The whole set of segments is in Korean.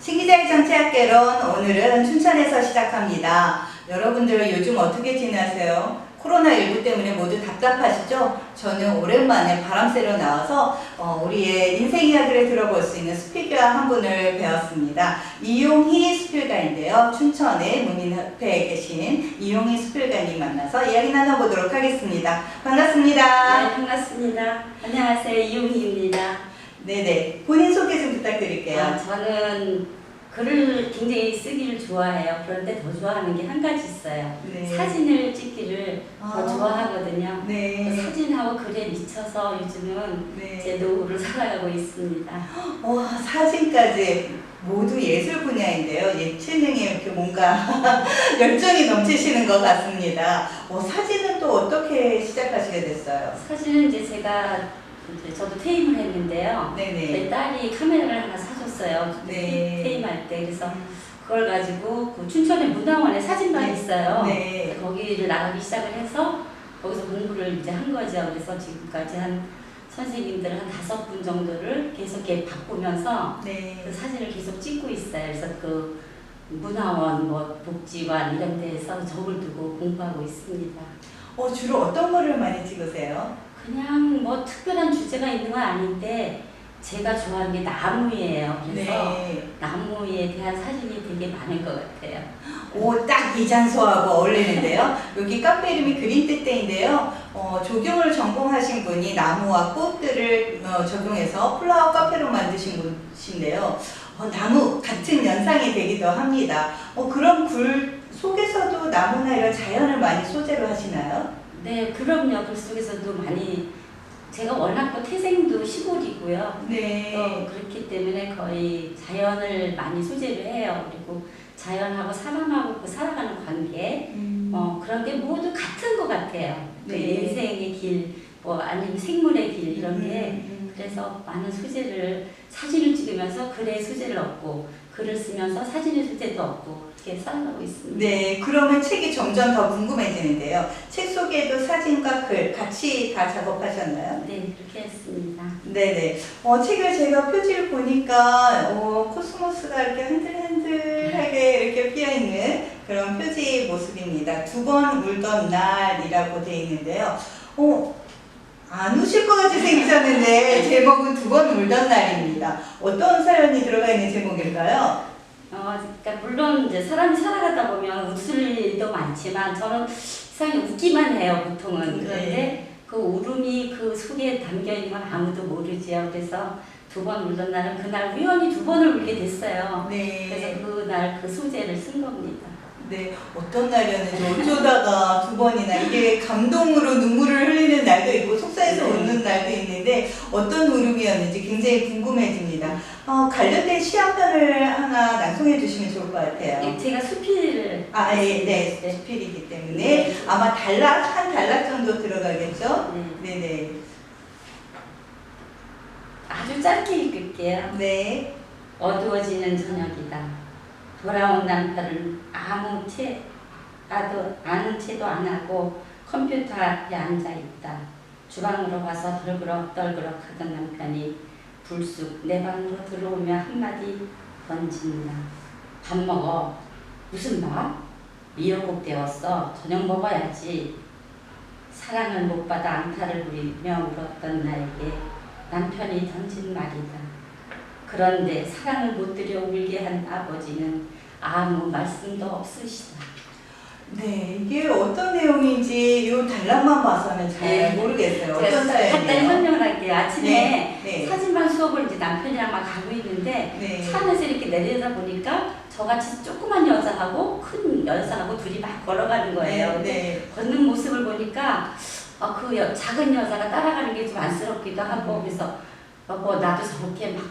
신기자의 정치학개론 오늘은 춘천에서 시작합니다. 여러분들 요즘 어떻게 지내세요? 코로나19 때문에 모두 답답하시죠? 저는 오랜만에 바람 쐬러 나와서 어, 우리의 인생 이야기를 들어볼 수 있는 스피커 한 분을 배웠습니다. 이용희 스필가인데요. 춘천의 문민협회에 계신 이용희 스필가님 만나서 이야기 나눠보도록 하겠습니다. 반갑습니다. 네, 반갑습니다. 안녕하세요. 이용희입니다. 네네. 본인 소개 좀 부탁드릴게요. 아, 저는 글을 굉장히 쓰기를 좋아해요. 그런데 더 좋아하는 게 한 가지 있어요. 네. 사진을 찍기를 아. 더 좋아하거든요. 네. 그 사진하고 글에 미쳐서 요즘은 네. 제 노후를 살아가고 있습니다. 와 사진까지 모두 예술 분야인데요. 예체능에 이렇게 뭔가 열정이 넘치시는 것 같습니다. 어, 사진은 또 어떻게 시작하시게 됐어요? 사실은 이제 제가 이제 저 도 퇴임을 했는데요. 네네. 제 딸이 카메라를 하나 사줬어요. 네. 퇴임할 때. 그래서 그걸 가지고 그 춘천에 문화원에 사진관이 있어요. 네. 거기를 나가기 시작을 해서 거기서 공부를 이제 한 거죠. 그래서 지금까지 한 선생님들 한 다섯 분 정도를 계속 이렇게 바꾸면서 그 네. 사진을 계속 찍고 있어요. 그래서 그 문화원, 뭐 복지관 이런 데에서 적을 두고 공부하고 있습니다. 어, 주로 어떤 거를 많이 찍으세요? 그냥 뭐 특별한 주제가 있는 건 아닌데 제가 좋아하는 게 나무예요. 그래서 네. 나무에 대한 사진이 되게 많을 것 같아요. 오, 딱 이 장소하고 어울리는데요. 여기 카페 이름이 그린떼떼인데요. 어, 조경을 전공하신 분이 나무와 꽃들을 어, 적용해서 플라워 카페로 만드신 분이신데요. 어, 나무 같은 연상이 되기도 합니다. 어, 그럼 글 속에서도 나무나 이런 자연을 많이 소재로 하시나요? 네, 그럼요. 글 속에서도 많이 제가 워낙 또 태생도 시골이고요. 네. 또 그렇기 때문에 거의 자연을 많이 소재를 해요. 그리고 자연하고 사람하고 그 살아가는 관계, 음, 어, 그런 게 모두 같은 것 같아요. 그 네. 인생의 길, 뭐 아니면 생물의 길 이런 게 음, 그래서 많은 소재를 사진을 찍으면서 글의 소재를 얻고 글을 쓰면서 사진의 소재도 얻고 이렇게 살아가고 있습니다. 네, 그러면 책이 점점 더 궁금해지는데요. 책 속에도 사진과 글 같이 다 작업하셨나요? 네, 그렇게 했습니다. 네네. 어, 책을 제가 표지를 보니까 어, 코스모스가 이렇게 흔들흔들하게 이렇게 피어있는 그런 표지 모습입니다. 두 번 울던 날이라고 되어 있는데요. 어, 안 우실 것 같이 생기셨는데 제목은 두 번 울던 날입니다. 어떤 사연이 들어가 있는 제목일까요? 어, 그러니까 물론 이제 사람이 살아가다 보면 웃을 일도 많지만 저는 이상하게 웃기만 해요, 보통은. 그런데 네. 그 울음이 그 속에 담겨 있는 건 아무도 모르지요. 그래서 두 번 울던 날은 그날 우연히 두 번을 울게 됐어요. 네. 그래서 그날 그 소재를 쓴 겁니다. 네, 어떤 날이었는지 어쩌다가 두 번이나 이게 감동으로 눈물을 어떤 울음이었는지 굉장히 궁금해집니다. 어, 관련된 시한 편을 하나 낭송해 주시면 좋을 것 같아요. 예, 제가 수필을 아, 예, 네, 네. 수필이기 때문에 네. 아마 단락 한 단락 정도 들어가겠죠? 네. 네, 네, 아주 짧게 읽을게요. 네, 어두워지는 저녁이다. 돌아온 남편은 아무 채, 나도 아는 채도 안 하고 컴퓨터 앞에 앉아 있다. 주방으로 가서 덜그럭 덜그럭 하던 남편이 불쑥 내 방으로 들어오며 한마디 던진다. 밥 먹어. 무슨 밥? 미역국 데웠어. 저녁 먹어야지. 사랑을 못 받아 안타를 부리며 울었던 나에게 남편이 던진 말이다. 그런데 사랑을 못 들여 울게 한 아버지는 아무 말씀도 없으시다. 네, 이게 어떤 내용인지 이 단락만 봐서는 잘 네. 모르겠어요. 어떤 간단히 사연이에요? 설명을 할게요. 아침에 네, 네, 사진반 수업을 이제 남편이랑 막 가고 있는데 네. 차 안에서 이렇게 내려다 보니까 저같이 조그만 여자하고 큰 여자하고 둘이 막 걸어가는 거예요. 네, 네. 걷는 모습을 보니까 어, 그 여- 작은 여자가 따라가는 게 좀 안쓰럽기도 하고 그래서 어, 뭐 나도 저렇게 막,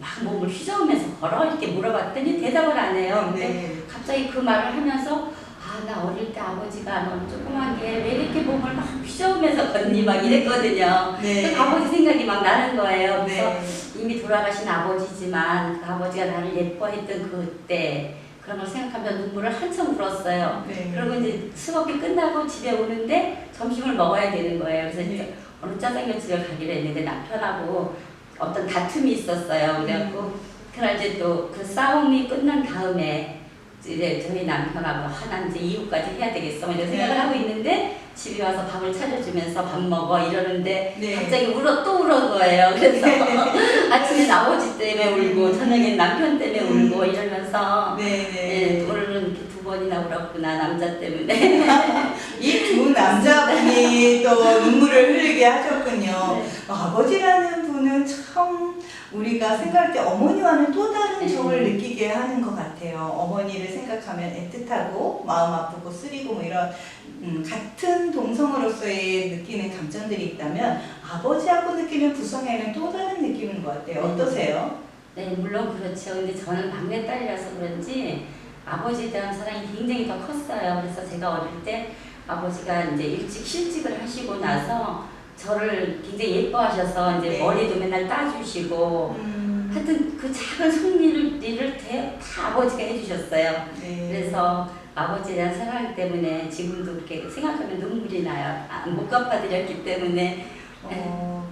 막 몸을 휘저으면서 걸어 이렇게 물어봤더니 대답을 안 해요. 근데 네. 갑자기 그 말을 하면서 아 나 어릴 때 아버지가 너무 조그만 게 왜 이렇게 몸을 막 휘저으면서 걷니 막 이랬거든요. 네. 그 아버지 생각이 막 나는 거예요. 그래서 네. 이미 돌아가신 아버지지만 그 아버지가 나를 예뻐했던 그때 그런 걸 생각하면 눈물을 한참 울었어요. 네. 그리고 이제 수업이 끝나고 집에 오는데 점심을 먹어야 되는 거예요. 그래서 이제 네. 어느 짜장면 집에 가기로 했는데 남편하고 어떤 다툼이 있었어요. 그래갖고 그러나 이제 또 그 싸움이 끝난 다음에 이제 저희 남편하고 하나 이제 이후까지 해야 되겠어 이런 생각을 네. 하고 있는데 집에 와서 밥을 차려주면서 밥 먹어 이러는데 네. 갑자기 울어 또 울어 거예요. 그래서 아침에 아버지 때문에 울고 저녁에 남편 때문에 음. 울고 이러면서 네, 네, 네. 오늘은 이렇게 두 번이나 울었구나 남자 때문에. 이 두 남자분이 또 눈물을 흘리게 하셨군요. 네. 아버지라는 분은 참 우리가 생각할 때 어머니와는 또 다른 네. 정을 느끼게 하는 것 같아요. 어머니를 생각하면 애틋하고 마음 아프고 쓰리고 뭐 이런 음, 같은 동성으로서의 느끼는 감정들이 있다면 아버지하고 느끼는 부성애는 또 다른 느낌인 것 같아요. 네. 어떠세요? 네, 물론 그렇죠. 근데 저는 막내딸이라서 그런지 아버지에 대한 사랑이 굉장히 더 컸어요. 그래서 제가 어릴 때 아버지가 이제 일찍 실직을 하시고 나서 저를 굉장히 예뻐하셔서 이제 네. 머리도 맨날 따주시고 음, 하여튼 그 작은 손일을 일을 대- 다 아버지가 해주셨어요. 네. 그래서 아버지에 대한 사랑 때문에 지금도 그렇게 생각하면 눈물이 나요. 아, 못 갚아드렸기 때문에. 어,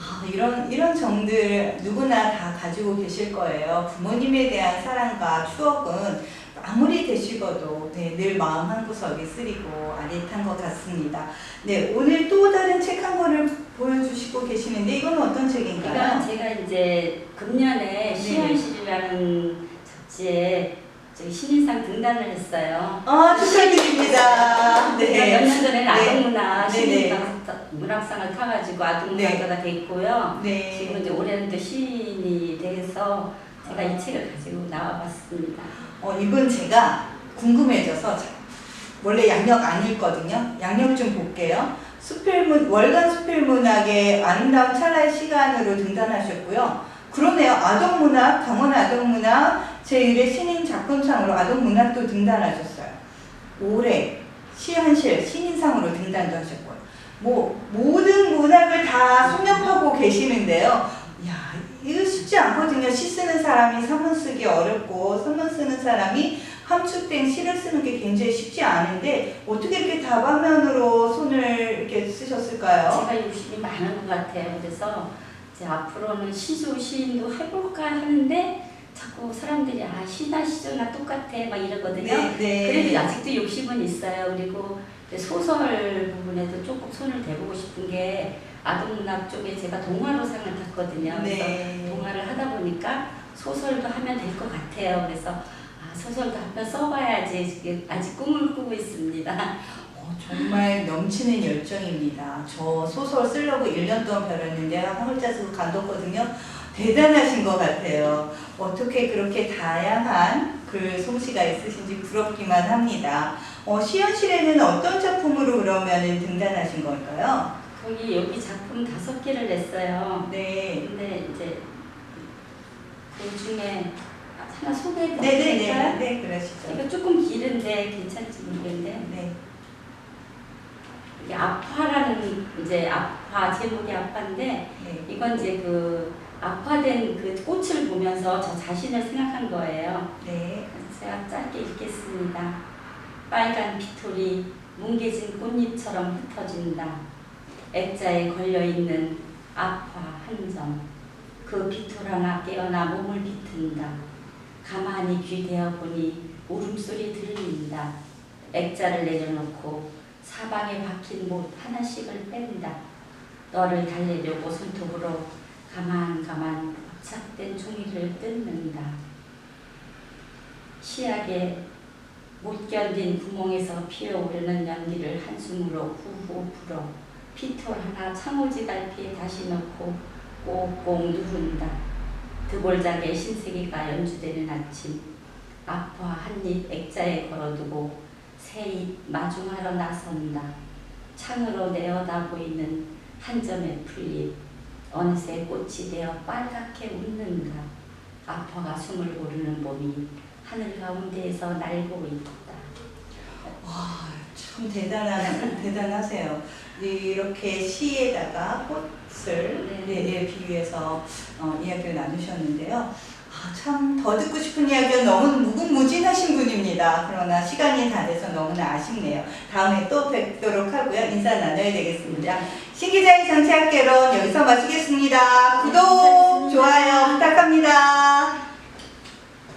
아, 이런 이런 정들 누구나 다 가지고 계실 거예요. 부모님에 대한 사랑과 추억은 아무리 되시고도 네, 늘 마음 한 구석이 쓰리고 아릿한 것 같습니다. 네, 오늘 또 다른 책 한 권을 보여주시고 계시는데 이건 어떤 책인가요? 제가 이제 금년에 네. 시현실이라는 잡지에 저기 신인상 등단을 했어요. 아, 축하드립니다. 몇 네. 년 전에는 네. 아동문화 네, 신인상 문학상을 타가지고 아동문학가가 됐고요. 네. 지금 이제 올해는 또 시인이 돼서 제가 이 책을 가지고 나와봤습니다. 어, 이분 제가 궁금해져서 자- 원래 양력 안 읽거든요. 양력 좀 볼게요. 수필문 월간 수필문학의 아름다운 찰나의 시간으로 등단하셨고요. 그러네요. 아동문학, 강원 아동문학 제1회 신인 작품상으로 아동문학도 등단하셨어요. 올해 시한실 신인상으로 등단도 하셨고요. 뭐 모든 문학을 다 섭렵하고 계시는데요. 야, 이거 쉽지 않거든요. 시 쓰는 사람이 산문 쓰기 어렵고 산문 쓰는 사람이 함축된 시를 쓰는 게 굉장히 쉽지 않은데 어떻게 이렇게 다방면으로 손을 이렇게 쓰셨을까요? 제가 욕심이 많은 것 같아요. 그래서 이제 앞으로는 시조 시인도 해볼까 하는데 자꾸 사람들이 아 시나 시조나 똑같아 막 이러거든요. 그래도 아직도 욕심은 있어요. 그리고 소설 부분에도 조금 손을 대보고 싶은 게 아동문학 쪽에 제가 동화로 상을 탔거든요. 그래서 네. 동화를 하다 보니까 소설도 하면 될 것 같아요. 그래서 아, 소설도 한편 써봐야지 아직 꿈을 꾸고 있습니다. 어, 정말 넘치는 열정입니다. 저 소설 쓰려고 1년 동안 배웠는데 한글자수 간뒀거든요. 대단하신 것 같아요. 어떻게 그렇게 다양한 글 솜씨가 있으신지 부럽기만 합니다. 어, 시연실에는 어떤 작품으로 그러면 등단하신 걸까요? 거기 여기 작품 다섯 개를 냈어요. 네. 근데 이제 그 중에 하나 소개해 네네네. 드릴까요? 네, 그러시죠. 이거 조금 길은데 괜찮지 모르겠는데 네. 이게 아파라는 이제 아파 제목이 아파인데 네. 이건 이제 그 아파된 그 꽃을 보면서 저 자신을 생각한 거예요. 네. 그래서 제가 짧게 읽겠습니다. 빨간 피톨이 뭉개진 꽃잎처럼 흩어진다. 액자에 걸려있는 아파 한 점. 그 하나 깨어나 몸을 비튼다. 가만히 귀대어 보니 울음소리 들린다. 액자를 내려놓고 사방에 박힌 못 하나씩을 뺀다. 너를 달래려고 손톱으로 가만 가만 부착된 종이를 뜯는다. 시약에 못 견딘 구멍에서 피어오르는 연기를 한숨으로 후후 불어 피톨 하나 창호지 달피에 다시 넣고 꼭꼭 누른다. 드볼작의 신세계가 연주되는 아침 아파 한입 액자에 걸어두고 새입 마중하러 나선다. 창으로 내어다 보이는 한 점의 풀잎 어느새 꽃이 되어 빨갛게 웃는다. 아파가 숨을 고르는 몸이 하늘 가운데에서 날고 있다. 와, 참 대단한, 대단하세요. 이렇게 시에다가 꽃을 네. 네, 예, 비유해서 어, 이야기를 나누셨는데요. 아, 참 더 듣고 싶은 이야기가 너무 무궁무진하신 분입니다. 그러나 시간이 다 돼서 너무나 아쉽네요. 다음에 또 뵙도록 하고요. 인사 나눠야 되겠습니다. 신기자의 정치학개론 여기서 마치겠습니다. 구독, 좋아요 부탁합니다.